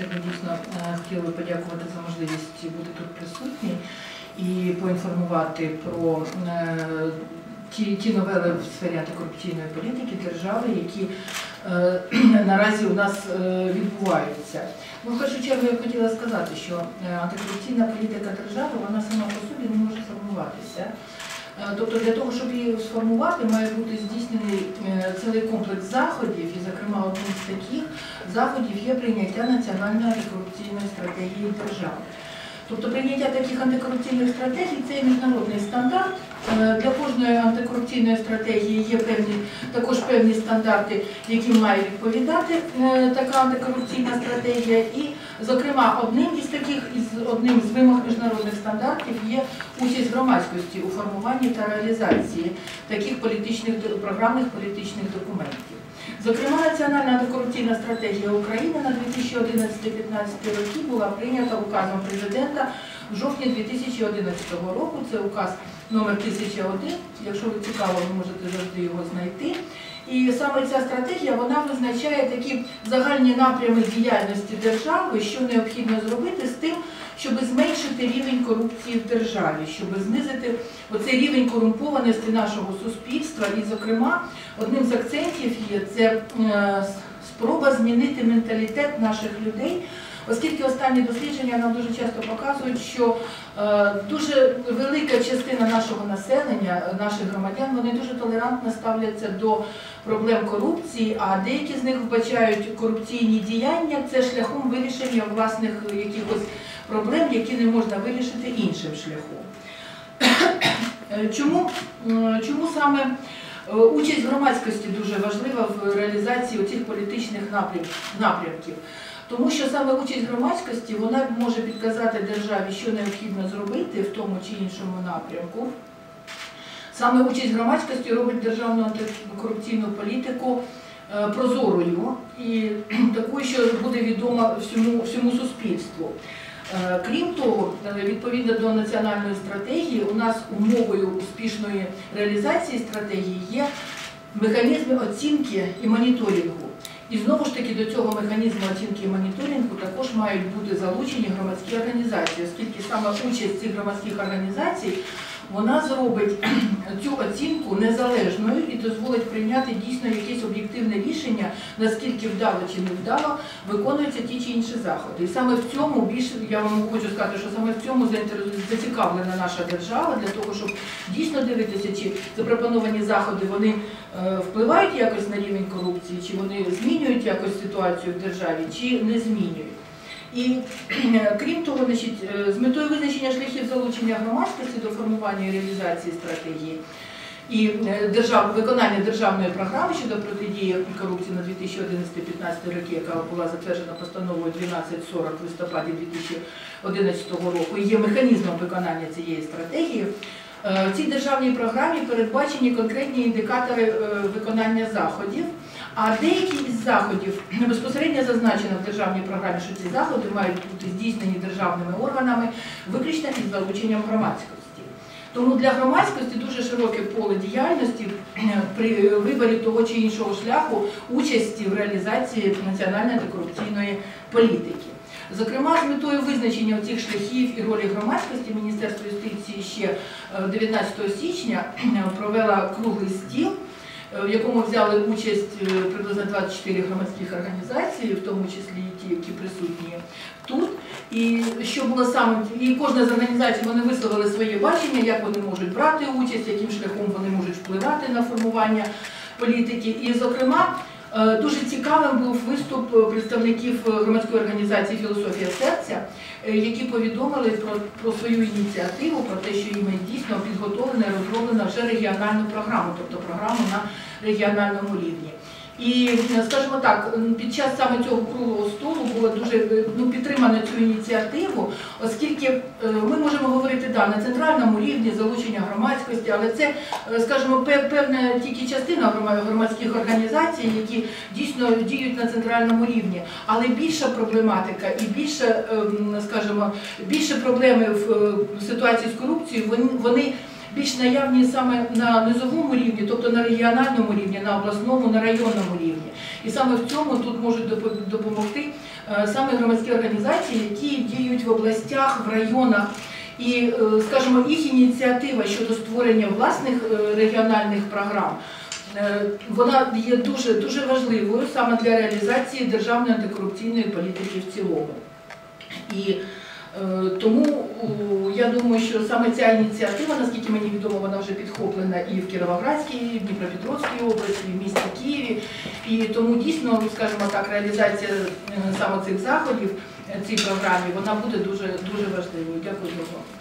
чергу дійсно е, хотіла би подякувати за можливість бути тут присутній і поінформувати про е, ті, ті новели в сфері антикорупційної політики держави, які е, наразі у нас відбуваються. Ну, в першу чергу я хотіла сказати, що антикорупційна політика держави вона сама по собі не може формуватися. Е, Тобто для того, щоб її сформувати, має бути здійснений е, цілий комплекс заходів, і, зокрема, одним з таких заходів є прийняття національної антикорупційної стратегії держави. Тобто прийняття таких антикорупційних стратегій це міжнародний стандарт. Е, Для кожної антикорупційної стратегії є певні також певні стандарти, яким має відповідати е, така антикорупційна стратегія. І, зокрема, одним із таких із одним з вимог міжнародних стандартів є участь громадськості у формуванні та реалізації таких політичних програмних політичних документів. Зокрема, Національна антикорупційна стратегія України на 2011-2015 роки була прийнята указом президента в жовтні 2011 року. Це указ номер 1001. Якщо ви цікаво, ви можете завжди його знайти. І саме ця стратегія вона визначає такі загальні напрями діяльності держави, що необхідно зробити з тим, щоб зменшити рівень корупції в державі, щоб знизити оцей рівень корумпованості нашого суспільства. І, зокрема, одним з акцентів є це е, спроба змінити менталітет наших людей. Оскільки останні дослідження нам дуже часто показують, що е, дуже велика частина нашого населення, е, наших громадян, вони дуже толерантно ставляться до проблем корупції, а деякі з них вбачають корупційні діяння це шляхом вирішення власних якихось проблем, які не можна вирішити іншим шляхом. Е, Чому, чому саме участь громадськості дуже важлива в реалізації цих політичних напрям- напрямків? Тому що саме участь громадськості вона може підказати державі, що необхідно зробити в тому чи іншому напрямку. Саме участь громадськості робить державну антикорупційну політику е, прозорою і такою, що буде відома всьому, всьому суспільству. Е, Крім того, е, відповідно до національної стратегії, у нас умовою успішної реалізації стратегії є механізми оцінки і моніторингу. І знову ж таки до цього механізму оцінки і моніторингу також мають бути залучені громадські організації, оскільки саме участь цих громадських організацій вона зробить цю оцінку незалежною і дозволить прийняти дійсно якесь об'єктивне рішення, наскільки вдало чи не вдало виконуються ті чи інші заходи. І саме в цьому більше я вам хочу сказати, що саме в цьому зацікавлена наша держава для того, щоб дійсно дивитися, чи запропоновані заходи вони е, впливають якось на рівень корупції, чи вони змінюють якось ситуацію в державі, чи не змінюють. І е, крім того, значить, е, з метою визначення шляхів залучення громадськості до формування і реалізації стратегії і е, держав, виконання державної програми щодо протидії корупції на 2011-2015 роки, яка була затверджена постановою 1240 в листопаді 2011 року, є механізмом виконання цієї стратегії. Е, В цій державній програмі передбачені конкретні індикатори е, виконання заходів. А деякі із заходів безпосередньо зазначено в державній програмі, що ці заходи мають бути здійснені державними органами виключно із залученням громадськості. Тому для громадськості дуже широке поле діяльності е, при виборі того чи іншого шляху участі в реалізації національної антикорупційної політики. Зокрема, з метою визначення цих шляхів і ролі громадськості Міністерство юстиції ще е, 19 січня провела круглий стіл, е, в якому взяли участь е, приблизно 24 громадських організації, в тому числі і ті, які присутні тут. І що було саме, і кожна з організацій вони висловили своє бачення, як вони можуть брати участь, яким шляхом вони можуть впливати на формування політики. І, зокрема, дуже цікавим був виступ представників громадської організації Філософія серця, е, які повідомили про, про свою ініціативу, про те, що їм дійсно підготовлена і розроблена вже регіональну програму, тобто програму на регіональному рівні. І е, скажімо так, під час саме цього столу дуже е, ну, підтримано цю ініціативу, оскільки е, ми можемо говорити да, на центральному рівні залучення громадськості, але це, е, скажімо, певна тільки частина громадських організацій, які дійсно діють на центральному рівні. Але більша проблематика і більше, ем, скажімо, більше проблеми в ситуації з корупцією, вони, вони більш наявні саме на низовому рівні, тобто на регіональному рівні, на обласному, на районному рівні. І саме в цьому тут можуть допомогти саме громадські організації, які діють в областях, в районах. І, е, скажімо, їх ініціатива щодо створення власних е, регіональних програм. е, Вона є дуже дуже важливою саме для реалізації державної антикорупційної політики в цілому. І е, тому я думаю, що саме ця ініціатива, наскільки мені відомо, вона вже підхоплена і в Кіровоградській, і в Дніпропетровській області, і в місті Києві. І тому дійсно, скажімо так, реалізація е, саме цих заходів, е, цій програмі, вона буде дуже дуже важливою. Дякую за увагу.